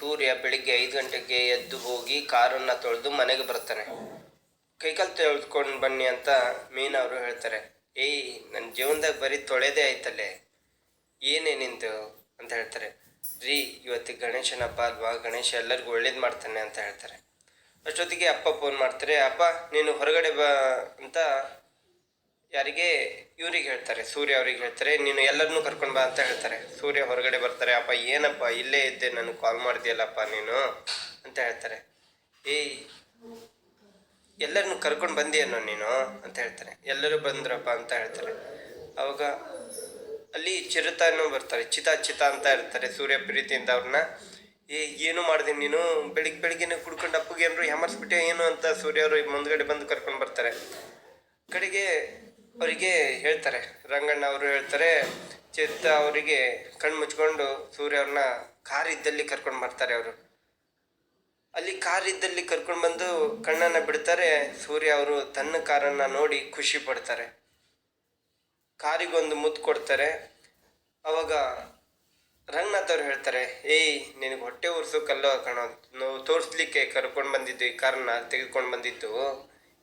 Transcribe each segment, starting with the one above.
ಸೂರ್ಯ ಬೆಳಿಗ್ಗೆ ಐದು ಗಂಟೆಗೆ ಎದ್ದು ಹೋಗಿ ಕಾರನ್ನು ತೊಳೆದು ಮನೆಗೆ ಬರ್ತಾನೆ. ಕೈಕಾಲು ತೊಳ್ಕೊಂಡು ಬನ್ನಿ ಅಂತ ಮೀನ್ ಅವರು ಹೇಳ್ತಾರೆ. ಏಯ್ ನನ್ನ ಜೀವನದಾಗ ಬರೀ ತೊಳೆದೇ ಆಯ್ತಲ್ಲೇ. ಏನೇ ನಿಂದು ಅಂತ ಹೇಳ್ತಾರೆ. ರೀ, ಇವತ್ತು ಗಣೇಶನ ಹಬ್ಬ ಅಲ್ವಾ? ಗಣೇಶ ಎಲ್ಲರಿಗೂ ಒಳ್ಳೇದು ಮಾಡ್ತಾನೆ ಅಂತ ಹೇಳ್ತಾರೆ. ಅಷ್ಟೊತ್ತಿಗೆ ಅಪ್ಪ ಫೋನ್ ಮಾಡ್ತಾರೆ, ಅಪ್ಪ, ನೀನು ಹೊರಗಡೆ ಬಾ ಅಂತ ಯಾರಿಗೆ? ಇವ್ರಿಗೆ ಹೇಳ್ತಾರೆ, ಸೂರ್ಯ ಅವ್ರಿಗೆ ಹೇಳ್ತಾರೆ, ನೀನು ಎಲ್ಲರನ್ನೂ ಕರ್ಕೊಂಡು ಬಾ ಅಂತ ಹೇಳ್ತಾರೆ. ಸೂರ್ಯ ಹೊರಗಡೆ ಬರ್ತಾರೆ, ಅಪ್ಪ, ಏನಪ್ಪ, ಇಲ್ಲೇ ಇದ್ದೆ, ನನಗೆ ಕಾಲ್ ಮಾಡಿದ್ಯಲ್ಲಪ್ಪ ನೀನು? ಅಂತ ಹೇಳ್ತಾರೆ. ಏಯ್, ಎಲ್ಲರನ್ನು ಕರ್ಕೊಂಡು ಬಂದಿಯೇನೋ ನೀನು? ಅಂತ ಹೇಳ್ತಾರೆ. ಎಲ್ಲರೂ ಬಂದ್ರಪ್ಪ, ಅಂತ ಹೇಳ್ತಾರೆ. ಅವಾಗ ಅಲ್ಲಿ ಚಿರತನೂ ಬರ್ತಾರೆ, ಚಿತಾ ಚಿತಾ ಅಂತ ಇರ್ತಾರೆ ಸೂರ್ಯ ಪ್ರೀತಿಯಿಂದ ಅವ್ರನ್ನ. ಏ ಏನು ಮಾಡಿದೆ ನೀನು? ಬೆಳಿಗ್ಗೆ ಬೆಳಿಗ್ಗೆನೆ ಕುಡ್ಕೊಂಡು ಅಪ್ಪಗೆ ಏನಾರು ಹೆಮರ್ಸ್ಬಿಟ್ಟೆ ಏನು? ಅಂತ ಸೂರ್ಯ ಅವರು ಮುಂದ್ಗಡೆ ಬಂದು ಕರ್ಕೊಂಡು ಬರ್ತಾರೆ. ಕಡೆಗೆ ಅವರಿಗೆ ಹೇಳ್ತಾರೆ. ರಂಗಣ್ಣ ಅವರು ಹೇಳ್ತಾರೆ ಚೇತ ಅವರಿಗೆ ಕಣ್ಣು ಮುಚ್ಕೊಂಡು ಸೂರ್ಯ ಅವ್ರನ್ನ ಕಾರ್ ಇದ್ದಲ್ಲಿ ಕರ್ಕೊಂಡು ಬರ್ತಾರೆ ಅವರು. ಅಲ್ಲಿ ಕಾರ್ ಇದ್ದಲ್ಲಿ ಕರ್ಕೊಂಡು ಬಂದು ಕಣ್ಣನ್ನ ಬಿಡ್ತಾರೆ, ಸೂರ್ಯ ಅವರು ತನ್ನ ಕಾರನ್ನ ನೋಡಿ ಖುಷಿ ಪಡ್ತಾರೆ. ಕಾರಿಗೊಂದು ಮುತ್ತು ಕೊಡ್ತಾರೆ. ಅವಾಗ ರಂಗನಾಥ್ ಅವ್ರು ಹೇಳ್ತಾರೆ, ಏಯ್, ನಿನಗೆ ಹೊಟ್ಟೆ ಉರ್ಸೋಕಲ್ಲ ಕಣೋ? ನಾವು ತೋರಿಸ್ಲಿಕ್ಕೆ ಕರ್ಕೊಂಡು ಬಂದಿದ್ದು ಈ ಕಾರನ್ನ ತೆಗೆದುಕೊಂಡು ಬಂದಿದ್ದು.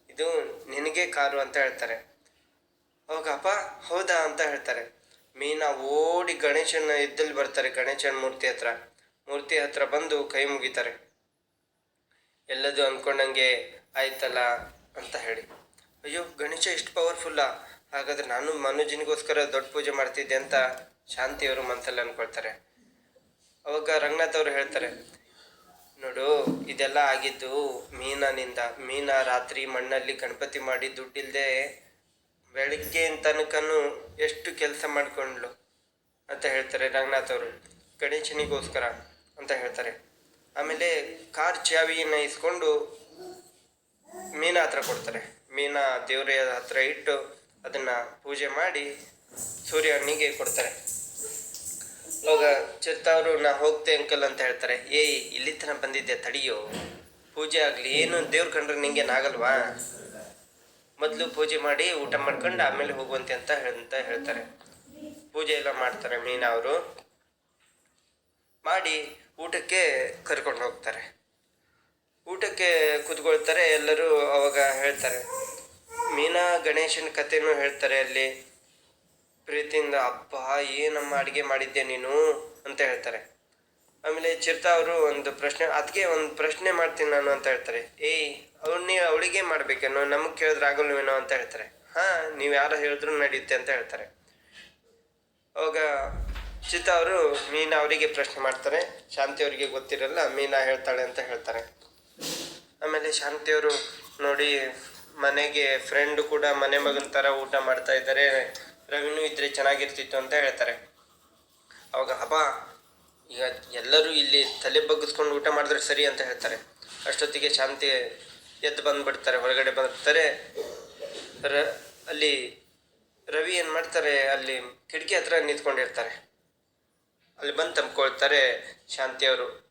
ಇದು ನಿನಗೆ ಕಾರು ಅಂತ ಹೇಳ್ತಾರೆ. ಅವಾಗ ಅಪ್ಪ ಹೌದಾ ಅಂತ ಹೇಳ್ತಾರೆ. ಮೀನಾ ಓಡಿ ಗಣೇಶನ ಇದ್ದಲ್ಲಿ ಬರ್ತಾರೆ, ಗಣೇಶನ ಮೂರ್ತಿ ಹತ್ರ. ಮೂರ್ತಿ ಹತ್ರ ಬಂದು ಕೈ ಮುಗಿತಾರೆ. ಎಲ್ಲದು ಅಂದ್ಕೊಂಡಂಗೆ ಆಯ್ತಲ್ಲ ಅಂತ ಹೇಳಿ. ಅಯ್ಯೋ, ಗಣೇಶ ಇಷ್ಟು ಪವರ್ಫುಲ್ಲಾ ಹಾಗಾದ್ರೆ ನಾನು ಮನುಜನಿಗೋಸ್ಕರ ದೊಡ್ಡ ಪೂಜೆ ಮಾಡ್ತಿದ್ದೆ ಅಂತ ಶಾಂತಿಯವರು ಮನಸ್ಸಲ್ಲಿ ಅಂದ್ಕೊಳ್ತಾರೆ ಅವಾಗ ರಂಗನಾಥ್ ಅವರು ಹೇಳ್ತಾರೆ, ನೋಡು, ಇದೆಲ್ಲ ಆಗಿದ್ದು ಮೀನಾನಿಂದ. ಮೀನಾ ರಾತ್ರಿ ಮಣ್ಣಲ್ಲಿ ಗಣಪತಿ ಮಾಡಿ ದುಡ್ಡಿಲ್ಲದೆ ಬೆಳಿಗ್ಗೆ ತನಕನೂ ಎಷ್ಟು ಕೆಲಸ ಮಾಡಿಕೊಂಡ್ಳು ಅಂತ ಹೇಳ್ತಾರೆ ರಂಗನಾಥ್ ಅವರು. ಗಣೇಶನಿಗೋಸ್ಕರ ಅಂತ ಹೇಳ್ತಾರೆ. ಆಮೇಲೆ ಕಾರ್ ಚಾವಿಯನ್ನು ಇಸ್ಕೊಂಡು ಮೀನ ಹತ್ರ ಕೊಡ್ತಾರೆ. ಮೀನಾ ದೇವ್ರ ಹತ್ರ ಇಟ್ಟು ಅದನ್ನ ಪೂಜೆ ಮಾಡಿ ಸೂರ್ಯನಿಗೆ ಕೊಡ್ತಾರೆ. ಅವಾಗ ಚಿತ್ತ ಅವರು, ನಾ ಹೋಗ್ತೆ ಅಂಕಲ್ ಅಂತ ಹೇಳ್ತಾರೆ. ಏಯ್ ಇಲ್ಲಿ ತನಕ ಬಂದಿದ್ದೆ, ತಡಿಯೋ. ಪೂಜೆ ಆಗಲಿ, ಏನು ದೇವ್ರ ಕಂಡ್ರೆ ನಿಂಗೇನಾಗಲ್ವಾ ಮೊದಲು ಪೂಜೆ ಮಾಡಿ ಊಟ ಮಾಡ್ಕೊಂಡು ಆಮೇಲೆ ಹೋಗುವಂತೆ ಅಂತ ಅಂತ ಹೇಳ್ತಾರೆ. ಪೂಜೆ ಎಲ್ಲ ಮಾಡ್ತಾರೆ ಮೀನಾ ಅವರು. ಮಾಡಿ ಊಟಕ್ಕೆ ಕರ್ಕೊಂಡು ಹೋಗ್ತಾರೆ. ಊಟಕ್ಕೆ ಕೂತ್ಕೊಳ್ತಾರೆ, ಎಲ್ಲರೂ ಅವಾಗ ಹೇಳ್ತಾರೆ. ಮೀನಾ ಗಣೇಶನ ಕಥೆನೂ ಹೇಳ್ತಾರೆ ಅಲ್ಲಿ. ಪ್ರೀತಿಯಿಂದ ಅಪ್ಪ ಏನಮ್ಮ ಅಡುಗೆ ಮಾಡಿದ್ದೆ ನೀನು? ಅಂತ ಹೇಳ್ತಾರೆ. ಆಮೇಲೆ ಚಿರ್ತಾ ಅವರು ಒಂದು ಪ್ರಶ್ನೆ ಅದಕ್ಕೆ ಒಂದು ಪ್ರಶ್ನೆ ಮಾಡ್ತೀನಿ ನಾನು ಅಂತ ಹೇಳ್ತಾರೆ. ಏಯ್ ಅವ್ರು ನೀವು ಅವಳಿಗೆ ಮಾಡ್ಬೇಕೇನೋ, ನಮಗೆ ಕೇಳಿದ್ರೆ ಆಗಲ್ವೇನೋ ಅಂತ ಹೇಳ್ತಾರೆ. ಹಾಂ, ನೀವು ಯಾರು ಹೇಳಿದ್ರು ನಡೆಯುತ್ತೆ ಅಂತ ಹೇಳ್ತಾರೆ. ಅವಾಗ ಚಿತ್ತ ಅವರು, ಮೀನಾ ಅವರಿಗೆ ಪ್ರಶ್ನೆ ಮಾಡ್ತಾರೆ. ಶಾಂತಿ ಅವರಿಗೆ ಗೊತ್ತಿರಲ್ಲ, ಮೀನಾ ಹೇಳ್ತಾಳೆ ಅಂತ ಹೇಳ್ತಾರೆ. ಆಮೇಲೆ ಶಾಂತಿಯವರು ನೋಡಿ, ಮನೆಗೆ ಫ್ರೆಂಡ್ ಕೂಡ ಮನೆ ಮಗನ ಥರ ಊಟ ಮಾಡ್ತಾ ಇದ್ದಾರೆ. ರವಿನೂ ಇದ್ರೆ ಚೆನ್ನಾಗಿರ್ತಿತ್ತು ಅಂತ ಹೇಳ್ತಾರೆ. ಅವಾಗ ಅಪ್ಪ ಈಗ ಎಲ್ಲರೂ ಇಲ್ಲಿ ತಲೆ ಬಗ್ಗಿಸ್ಕೊಂಡು ಊಟ ಮಾಡಿದ್ರೆ ಸರಿ ಅಂತ ಹೇಳ್ತಾರೆ. ಅಷ್ಟೊತ್ತಿಗೆ ಶಾಂತಿ ಎದ್ದು ಬಂದುಬಿಡ್ತಾರೆ, ಹೊರಗಡೆ ಬರ್ತಾರೆ ರ, ಅಲ್ಲಿ ರವಿ ಏನು ಮಾಡ್ತಾರೆ, ಅಲ್ಲಿ ಕಿಟಕಿ ಹತ್ರ ನಿಂತ್ಕೊಂಡಿರ್ತಾರೆ. ಅಲ್ಲಿ ಬಂದು ತಂಬ್ಕೊಳ್ತಾರೆ ಶಾಂತಿಯವರು.